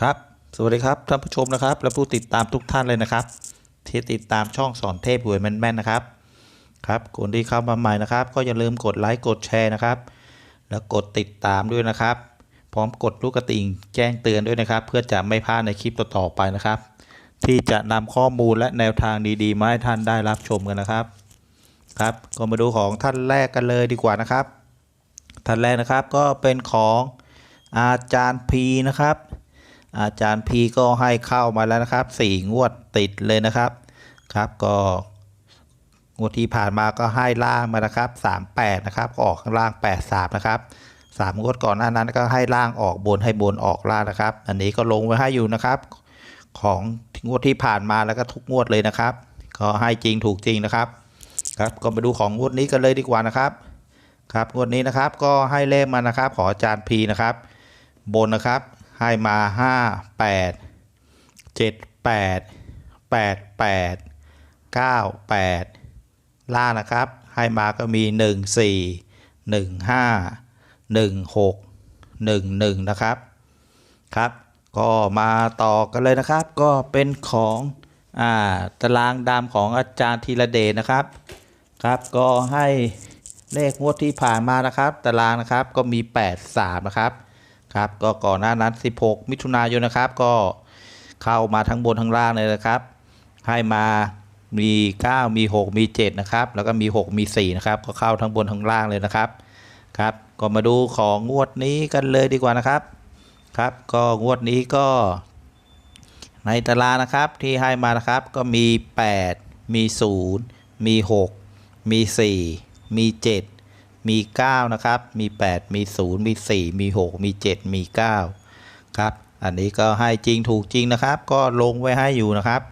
ครับ สวัสดีครับท่านผู้ชมนะครับ และผู้ติดตามทุกท่านเลยนะครับ ที่ติดตามช่องสอนเทพหวยแม่นๆนะครับ ครับคนที่เข้ามาใหม่นะครับ ก็อย่าลืมกดไลค์กดแชร์นะครับ แล้วกดติดตามด้วยนะครับ พร้อมกดลูกกระดิ่งแจ้งเตือนด้วยนะครับ เพื่อจะไม่พลาดในคลิปต่อๆไปนะครับ ที่จะนำข้อมูลและแนวทางดีๆมาให้ท่านได้รับชมกันนะครับ ครับก็มาดูของท่านแรกกันเลยดีกว่านะครับ ท่านแรกนะครับก็เป็นของอาจารย์พีนะครับ อาจารย์พีก็ให้เข้ามาแล้วนะครับสี่งวดติดเลยนะครับครับก็งวดที่ผ่านมาก็ให้ล่างมานะครับ 38 นะครับออกข้างล่าง 83 นะครับสามงวดก่อนหน้านั้นก็ให้ล่างออกบนให้บนออกล่างนะครับ อันนี้ก็ลงไว้ให้อยู่นะครับ ของงวดที่ผ่านมาแล้วก็ทุกงวดเลยนะครับ ก็ให้จริงถูกจริงนะครับครับก็มาดูของงวดนี้กันเลยดีกว่านะครับครับงวดนี้นะครับก็ให้เลขมานะครับ ขออาจารย์พีนะครับ บนนะครับ ให้มา 5 8 7 8 8 8 9 8 ล่านะครับ ให้มาก็มี 1 4 1 5 1 6 1 1 นะครับครับ ก็มาต่อกันเลยนะครับ ก็เป็นของอ่าตารางดำของอาจารย์ธีระเดชนะครับครับ ก็ให้เลขงวดที่ผ่านมานะครับ ตารางนะครับก็มี 8 3 นะครับ ครับก็ก่อนหน้านั้น 16 มิถุนายนนะครับ ก็เข้ามาทั้งบนทั้งล่างเลยนะครับ ให้มามี 9 มี 6 มี 7 นะครับ แล้วก็มี 6 มี 4 นะครับ ก็เข้าทั้งบนทั้งล่างเลยนะครับ ครับ ก็มาดูของงวดนี้กันเลยดีกว่านะครับ ครับ ก็งวดนี้ก็ ในตารางนะครับที่ให้มานะครับ ก็มี 8 มี 0 มี 6 มี 4 มี 7 มี 9 นะครับ มี 8 มี 0 มี 4 มี 6 มี 7 มี 9 ครับ อันนี้ก็ให้จริงถูกจริงนะครับ ก็ลงไว้ให้อยู่นะครับ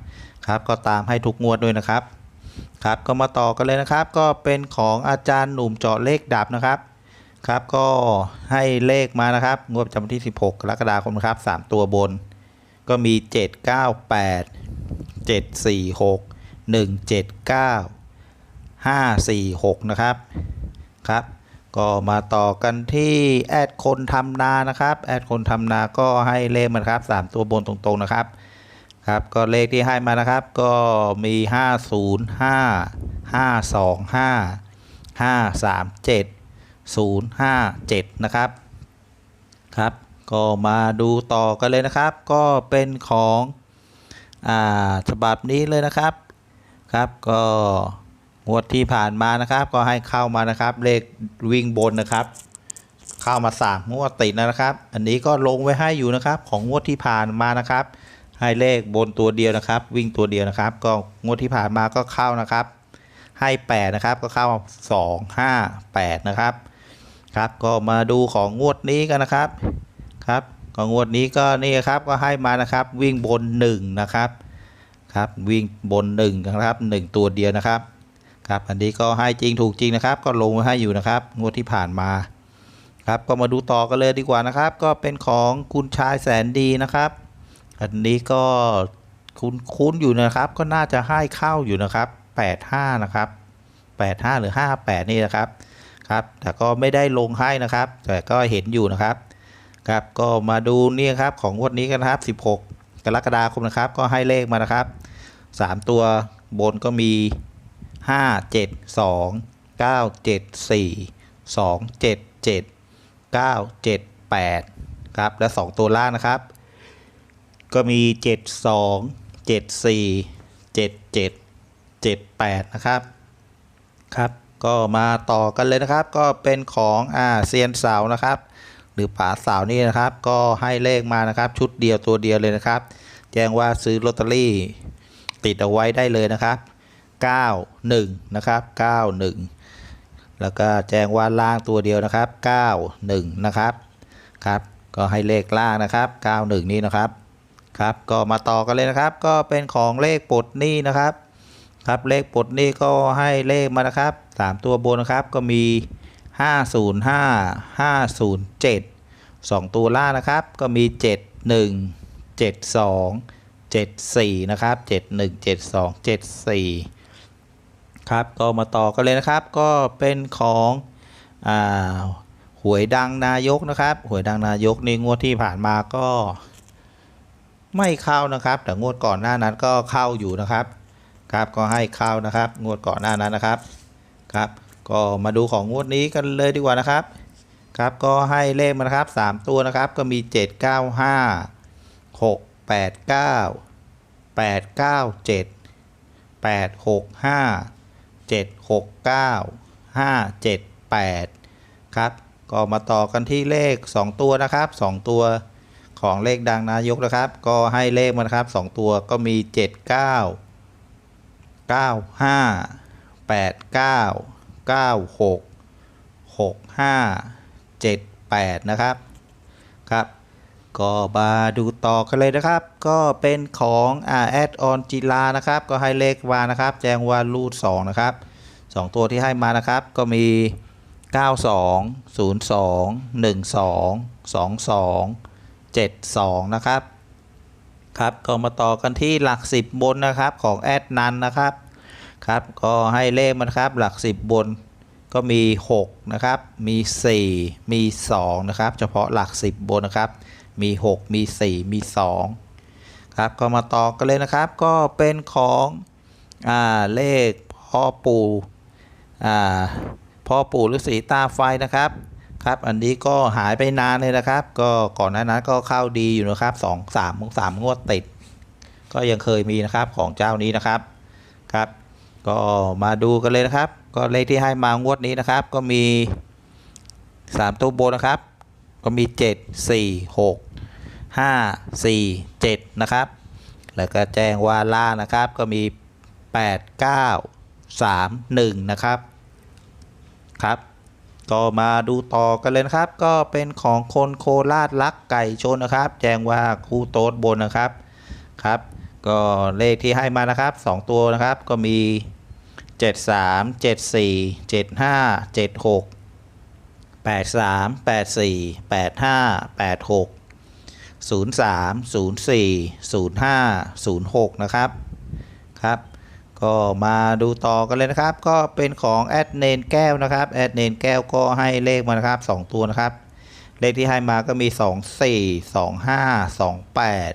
ครับ ก็ตามให้ทุกงวดด้วยนะครับ ครับ ก็มาต่อกันเลยนะครับ ก็เป็นของอาจารย์หนุ่มเจาะเลขดับนะครับ ครับ ก็ให้เลขมานะครับ งวดประจำวันที่ 16 กรกฎาคมครับ 3 ตัวบน ก็มี 7 9 8 7 4 6 1 7 9 5 4 6 นะครับ ครับ ก็มาต่อกันที่แอดคนทำนานะครับแอดคนทำนาก็ให้เลขมานะครับ 3 ตัวบนตรงๆนะครับครับก็เลขที่ให้มานะครับก็มี 5 0 5 5 2 5 5 3 7 0 5 7 นะครับครับ ก็มาดูต่อกันเลยนะครับ ก็เป็นของอ่าฉบับนี้เลยนะครับครับก็ งวดที่ผ่านมานะครับ ก็ให้เข้ามานะครับ เลขวิ่งบนนะครับ เข้ามาสามงวดติดนะครับ อันนี้ก็ลงไว้ให้อยู่นะครับ ของงวดที่ผ่านมานะครับ ให้เลขบนตัวเดียวนะครับ วิ่งตัวเดียวนะครับ ก็งวดที่ผ่านมาก็เข้านะครับ ให้8นะครับก็เข้า 2 5 8นะครับครับก็มาดูของงวดนี้กันนะครับครับก็งวดนี้ก็นี่ครับก็ให้มานะครับ วิ่งบน1นะครับครับวิ่งบน1นะครับ 1 ตัวเดียวนะครับ ครับอันนี้ก็ให้จริงถูกจริงนะครับ ก็ลงไว้ให้อยู่นะครับ งวดที่ผ่านมาครับก็มาดูต่อกันเลยดีกว่านะครับ ก็เป็นของคุณชายแสนดีนะครับ อันนี้ก็คุ้นคุ้นอยู่นะครับ ก็น่าจะให้เข้าอยู่นะครับ85นะครับ85 หรือ 58 นี่นะครับครับ แต่ก็ไม่ได้ลงให้นะครับ แต่ก็เห็นอยู่นะครับครับก็มาดูนี่ครับของงวดนี้กันนะครับ 16 กรกฎาคมนะครับ ก็ให้เลขมานะครับ 3 ตัวบนก็มี 5 7 2 9 7 4 2 7 7 9 7 8ครับ และ2ตัวล่างนะครับ ก็มี7 2 7 4 7 7 7 8นะครับ ครับ ก็มาต่อกันเลยนะครับ ก็เป็นของอาเซียนเสานะครับ หรือผาเสานี่นะครับ ก็ให้เลขมานะครับ ชุดเดียวตัวเดียวเลยนะครับ แจ้งว่าซื้อลอตเตอรี่ติดเอาไว้ได้เลยนะครับ 91 นะครับ 91 แล้วก็แจ้งว่าล่างตัวเดียวนะครับ 91 นะครับ ครับ ก็ให้เลขล่างนะครับ 91 นี้นะครับ ครับ ก็มาต่อกันเลยนะครับ ก็เป็นของเลขปลดหนี้นะครับ ครับ เลขปลดหนี้ก็ให้เลขมานะครับ 3 ตัวบนนะครับ ก็มี 505 507 2 ตัวล่างนะครับ ก็มี 71 72 74 นะครับ 71 72 74 ครับ ก็มาต่อกันเลยนะครับ ก็เป็นของอ่าหวยดังนายกนะครับหวยดังนายกในงวดที่ผ่านมาก็ ไม่เข้านะครับ แต่งวดก่อนหน้านั้นก็เข้าอยู่นะครับ ครับก็ให้เข้านะครับ งวดก่อนหน้านั้นนะครับครับ ก็มาดูของงวดนี้กันเลยดีกว่านะครับ ครับก็ให้เลขมานะครับ 3 ตัวนะครับ ก็มี 7 9 5 6 8 9 8 9 7 8 6 5 7 6 9 5 7 8 ครับ ก็มาต่อกันที่เลข 2 ตัวนะครับ 2 ตัวของเลขดังนายกนะครับ ก็ให้เลขมานะครับ 2 ตัวก็มี 7 9 9 5 8 9 9 6 6 5 7 8 นะครับ ครับ ก็มาดูต่อกันเลยนะครับ ก็เป็นของอ่าแอดออนจิลานะครับ ก็ให้เลขวานะครับ แจ้งว่ารูด2นะครับ 2 ตัวที่ให้มานะครับ ก็มี 92 02 12 22 72 นะครับ ครับ ก็มาต่อกันที่หลัก 10 บนนะครับของแอดนันนะครับ ครับ ก็ให้เลขมันครับหลัก 10 บนก็มี 6 นะครับ มี 4 มี 2 นะครับ เฉพาะหลัก 10 บนนะครับ มี 6 มี 4 มี 2 ครับ ก็มาต่อกันเลยนะครับ ก็เป็นของอ่าเลขพ่อปู่อ่าพ่อปู่ฤาษีตาไฟนะครับครับอันนี้ก็หายไปนานเลยนะครับ ก็ก่อนหน้านั้นก็เข้าดีอยู่นะครับ2 3 3งวดติด ก็ยังเคยมีนะครับของเจ้านี้นะครับครับ ก็มาดูกันเลยนะครับ ก็เลขที่ให้มางวดนี้นะครับ ก็มี 3 ตัวบนนะครับ ก็มี 7 4 6 5 4 7 นะครับ แล้วก็แจ้งว่าล่างนะครับ ก็มี 8 9 3 1 นะครับครับก็มาดูต่อกันเลยนะครับ ก็เป็นของคนโคราชรักไก่ชนนะครับ แจ้งว่าคู่โต๊ดบนนะครับครับ ก็เลขที่ให้มานะครับ 2 ตัวนะครับ ก็มี 73 74 75 76 83 84 85 86 03 04 05 06 นะครับครับก็มาดูต่อกันเลยนะครับ ก็เป็นของแอดเนนแก้วนะครับแอดเนนแก้วก็ให้เลขมานะครับ 2 ตัวนะครับ เลขที่ให้มาก็มี 2 4 2 5 2 8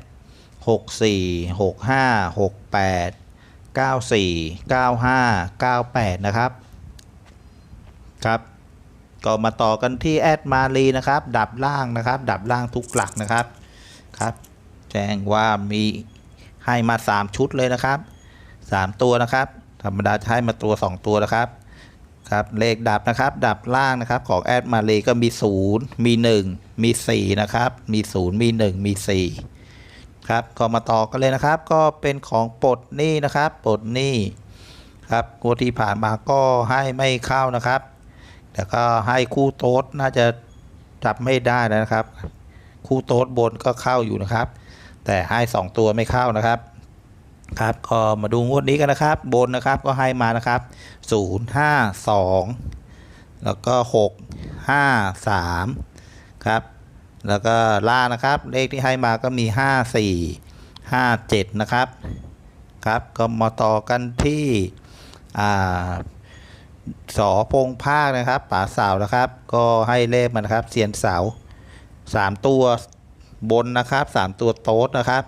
6 4 6 5 6 8 9 4 9 5 9 8 นะครับครับก็มาต่อกันที่แอดมารีนะครับ ดับล่างนะครับ ดับล่างทุกหลักนะครับ ครับ แจ้งว่ามีให้มา 3 ชุดเลยนะครับ 3 ตัวนะครับ ธรรมดาจะให้มาตัว 2 ตัวนะครับครับเลขดับนะครับดับล่างนะครับของแอดมารีก็มี 0 มี 1 มี 4 นะครับ มี 0 มี 1 มี 4 ครับก็มาต่อกันเลยนะครับ ก็เป็นของปลดหนี้นะครับปลดหนี้ครับงวดที่ผ่านมาก็ให้ไม่เข้านะครับ แต่ก็ให้คู่โต๊ดน่าจะจับไม่ได้นะครับ คู่โต๊ดบนก็เข้าอยู่นะครับ แต่ให้ 2 ตัวไม่เข้านะครับครับก็มาดูงวดนี้กันนะครับ บนนะครับก็ให้มานะครับ 0 5 2 แล้วก็ 6 5 3 ครับ แล้วก็ล่านะครับ เลขที่ให้มาก็มี 5 4 5 7 นะครับ ครับก็มาต่อกันที่อ่าสอพงภาคนะครับป๋าสาวนะครับ ก็ให้เลขมานะครับเสียนเสา สามตัวบนนะครับสามตัวโต๊ดนะครับ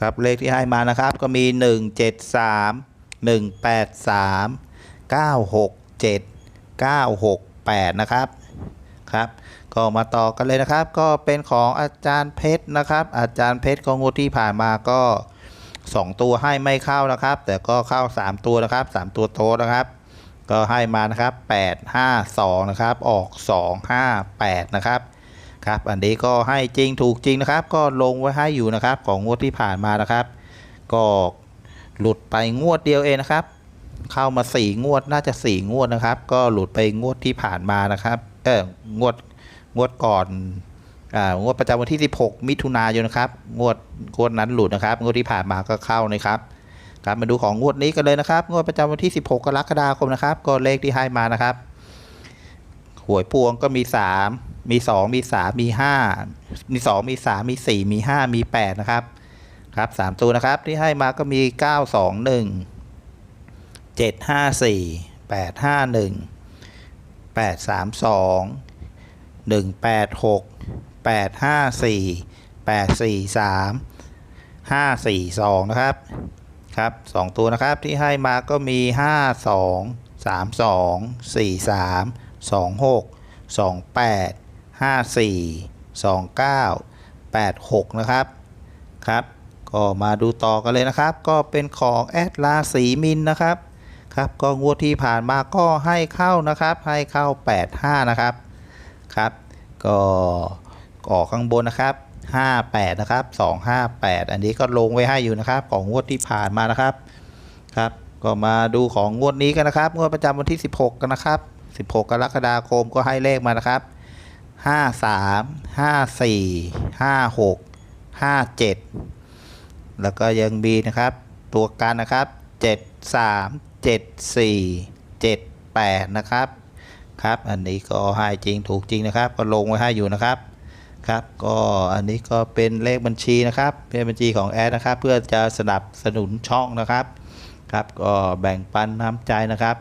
ครับเลขที่ให้มานะครับก็มีหนึ่งเจ็ดสามหนึ่งแปดสามเก้าหกเจ็ดเก้าหกแปดนะครับครับก็มาต่อกันเลยนะครับ ก็เป็นของอาจารย์เพชรนะครับ อาจารย์เพชรของงวดที่ผ่านมาก็สองตัวให้ไม่เข้านะครับ แต่ก็เข้าสามตัวนะครับสามตัวโต๊ดนะครับก็ให้มานะครับ 8 5 2 นะครับ ออก 2 5 8 นะครับ ครับอันนี้ก็ให้จริงถูกจริงนะครับ ก็ลงไว้ให้อยู่นะครับของงวดที่ผ่านมานะครับ ก็หลุดไปงวดเดียวเองนะครับ เข้ามา 4 งวดน่าจะ 4 งวดนะครับ ก็หลุดไปงวดที่ผ่านมานะครับเอองวดงวดก่อนอ่างวดประจำวันที่ 16 มิถุนายนนะครับ งวดงวดนั้นหลุดนะครับ งวดที่ผ่านมาก็เข้านะครับครับมาดูของงวดนี้กันเลยนะครับ งวดประจำวันที่ 16 กรกฎาคมนะครับ ก็เลขที่ให้มานะครับหวยพวงก็มี 3 มี2มี3มี5มี2มี3มี4มี5มี8นะครับครับ3ตัวนะครับที่ให้มาก็มี9 2 1 7 5 4 8 5 1 8 3 2 1 8 6 8 5 4 8 4 3 5 4 2นะครับครับสองตัวนะครับที่ให้มาก็มี5 2 3 2 4 3 2 6 2 8 5 4 2 9 8 6 นะครับครับก็มาดูต่อกันเลยนะครับ ก็เป็นของแอดลาสีมินนะครับครับก็งวดที่ผ่านมาก็ให้เข้านะครับให้เข้า 85 นะครับครับ ก็ออกข้างบนนะครับ 58 นะครับ 258 อันนี้ก็ลงไว้ให้อยู่นะครับ ของงวดที่ผ่านมานะครับครับ ก็มาดูของงวดนี้กันนะครับ งวดประจำวันที่ 16 กันนะครับ 16 กรกฎาคมก็ให้เลขมานะครับ 53 54 56 57แล้วก็ยังมีนะครับ ตัวกันนะครับ7 3 7 4 7 8นะครับครับ อันนี้ก็ให้จริงถูกจริงนะครับ ก็ลงไว้ให้อยู่นะครับครับ ก็อันนี้ก็เป็นเลขบัญชีนะครับเป็นบัญชีของแอดนะครับ เพื่อจะสนับสนุนช่องนะครับครับก็แบ่งปันน้ำใจนะครับ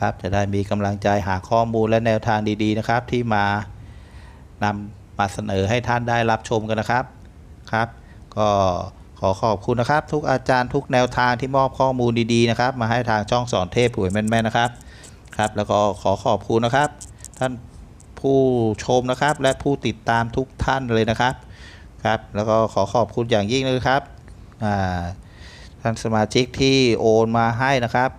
ครับ จะได้มีกำลังใจหาข้อมูลและแนวทางดีๆนะครับ ที่มา นำมาเสนอให้ท่านได้รับชมกันนะครับครับ ก็ขอขอบคุณนะครับ ทุกอาจารย์ทุกแนวทางที่มอบข้อมูลดีๆนะครับ มาให้ทางช่องสอนเทพหวยแม่นๆนะครับครับ แล้วก็ขอขอบคุณนะครับ ท่านผู้ชมนะครับ และผู้ติดตามทุกท่านเลยนะครับครับ แล้วก็ขอขอบคุณอย่างยิ่งเลยครับอ่าท่านสมาชิกที่โอนมาให้นะครับ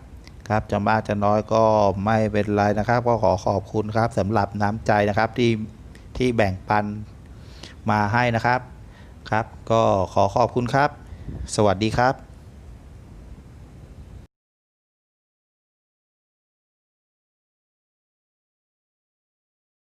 ครับจะมากจะน้อยก็ไม่เป็นไรนะครับ ก็ขอขอบคุณครับสำหรับน้ำใจนะครับที่ ที่แบ่งปันมาให้นะครับครับ ก็ขอขอบคุณครับ สวัสดีครับ